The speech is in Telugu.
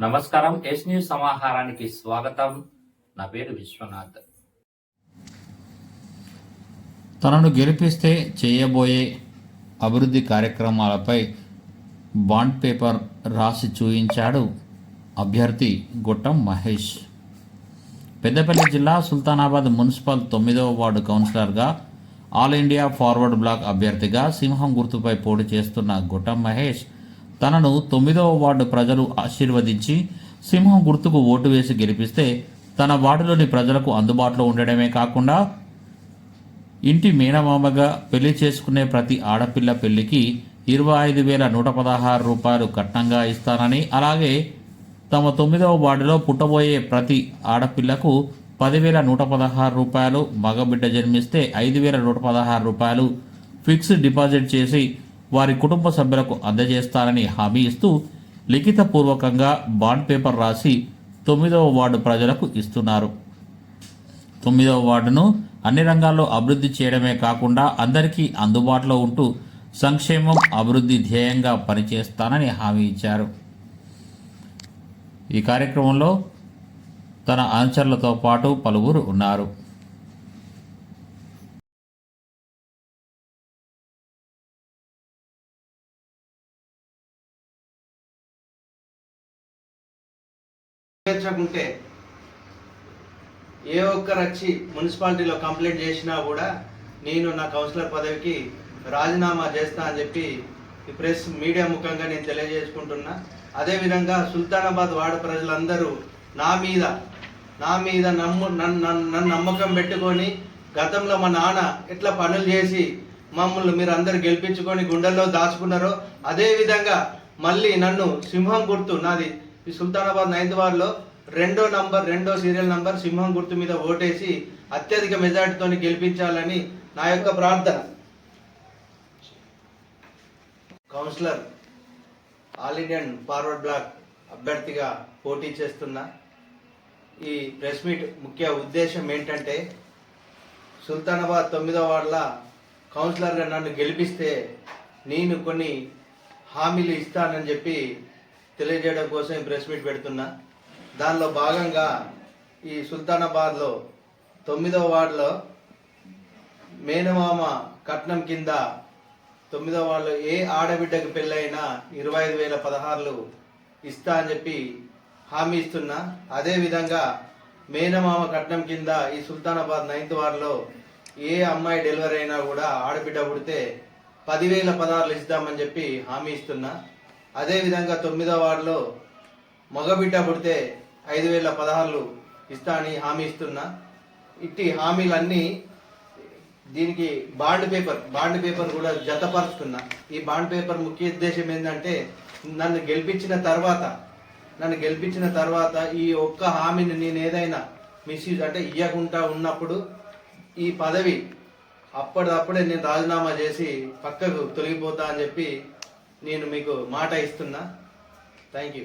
నమస్కారం ఎస్ న్యూస్ సమాహారానికి స్వాగతం. నా పేరు విశ్వనాథ్. తనను గెలిపిస్తే చేయబోయే అభివృద్ధి కార్యక్రమాలపై బాండ్ పేపర్ రాసి చూయించాడు అభ్యర్థి గుట్టం మహేష్. పెద్దపల్లి జిల్లా సుల్తానాబాద్ మున్సిపల్ తొమ్మిదవ వార్డు కౌన్సిలర్గా ఆల్ ఇండియా ఫార్వర్డ్ బ్లాక్ అభ్యర్థిగా సింహం గుర్తుపై పోటీ చేస్తున్న గుట్టం మహేష్ తనను తొమ్మిదవ వార్డు ప్రజలు ఆశీర్వదించి సింహం గుర్తుకు ఓటు వేసి గెలిపిస్తే తన వార్డులోని ప్రజలకు అందుబాటులో ఉండడమే కాకుండా ఇంటి మేనమామగా పెళ్ళి చేసుకునే ప్రతి ఆడపిల్ల పెళ్ళికి ఇరవై ఐదు వేల నూట పదహారు రూపాయలు కట్నంగా ఇస్తానని అలాగే తమ తొమ్మిదవ వార్డులో పుట్టబోయే ప్రతి ఆడపిల్లకు పదివేల నూట పదహారు రూపాయలు మగబిడ్డ జన్మిస్తే ఐదు వేల నూట పదహారు రూపాయలు ఫిక్స్డ్ డిపాజిట్ చేసి వారి కుటుంబ సభ్యులకు అందజేస్తానని హామీ ఇస్తూ లిఖితపూర్వకంగా బాండ్ పేపర్ రాసి తొమ్మిదవ వార్డు ప్రజలకు ఇస్తున్నారు. తొమ్మిదవ వార్డును అన్ని రంగాల్లో అభివృద్ధి చేయడమే కాకుండా అందరికీ అందుబాటులో ఉంటూ సంక్షేమం అభివృద్ధి ధ్యేయంగా పనిచేస్తానని హామీ ఇచ్చారు. ఈ కార్యక్రమంలో తన అనుచరులతో పాటు పలువురు ఉన్నారు. చేర్చకుంటే ఏ ఒక్కరు వచ్చి మున్సిపాలిటీలో కంప్లైంట్ చేసినా కూడా నేను నా కౌన్సిలర్ పదవికి రాజీనామా చేస్తా అని చెప్పి ఈ ప్రెస్ మీడియా ముఖంగా నేను తెలియజేసుకుంటున్నా. అదేవిధంగా సుల్తానాబాద్ వార్డు ప్రజలందరూ నా మీద నా మీద నమ్ము నన్ను నన్ను నన్ను నమ్మకం పెట్టుకొని గతంలో మా నాన్న ఎట్లా పనులు చేసి మమ్మల్ని మీరు అందరు గెలిపించుకొని గుండెల్లో దాచుకున్నారో అదేవిధంగా మళ్ళీ నన్ను సింహం గుర్తు నాది ఈ సుల్తానాబాద్ నైన్త్ వార్డులో రెండో నంబర్ రెండో సీరియల్ నంబర్ సింహం గుర్తు మీద ఓటేసి అత్యధిక మెజార్టీతో గెలిపించాలని నా యొక్క ప్రార్థన. కౌన్సిలర్ ఆల్ ఇండియన్ ఫార్వర్డ్ బ్లాక్ అభ్యర్థిగా పోటీ చేస్తున్న ఈ ప్రెస్ మీట్ ముఖ్య ఉద్దేశం ఏంటంటే సుల్తానాబాద్ తొమ్మిదో వార్డుల కౌన్సిలర్గా నన్ను గెలిపిస్తే నేను కొన్ని హామీలు ఇస్తానని చెప్పి తెలియజేయడం కోసం ఈ ప్రెస్ మీట్ పెడుతున్నా. దానిలో భాగంగా ఈ సుల్తానాబాద్లో తొమ్మిదవ వార్డులో మేనమామ కట్నం కింద తొమ్మిదవ వాళ్ళు ఏ ఆడబిడ్డకు పెళ్ళైనా ఇరవై ఐదు వేల పదహారులు ఇస్తా అని చెప్పి హామీ ఇస్తున్నా. అదేవిధంగా మేనమామ కట్నం కింద ఈ సుల్తానాబాద్ నైన్త్ వార్డులో ఏ అమ్మాయి డెలివరీ అయినా కూడా ఆడబిడ్డ పుడితే పదివేల పదహారులు ఇస్తామని చెప్పి హామీ ఇస్తున్నా. అదేవిధంగా తొమ్మిదో వార్డులో మగబిడ్డ పుడితే ఐదు వేల పదహారులు ఇస్తా అని హామీ ఇస్తున్నా. ఇట్టి హామీలన్నీ దీనికి బాండ్ పేపర్ బాండ్ పేపర్ కూడా జతపరుస్తున్నా. ఈ బాండ్ పేపర్ ముఖ్య ఉద్దేశం ఏంటంటే నన్ను గెలిపించిన తర్వాత నన్ను గెలిపించిన తర్వాత ఈ ఒక్క హామీని నేను ఏదైనా మిస్యూజ్ అంటే ఇవ్వకుండా ఉన్నప్పుడు ఈ పదవి అప్పటిదప్పుడే నేను రాజీనామా చేసి పక్కకు తొలగిపోతా అని చెప్పి నేను మీకు మాట ఇస్తున్నా. Thank you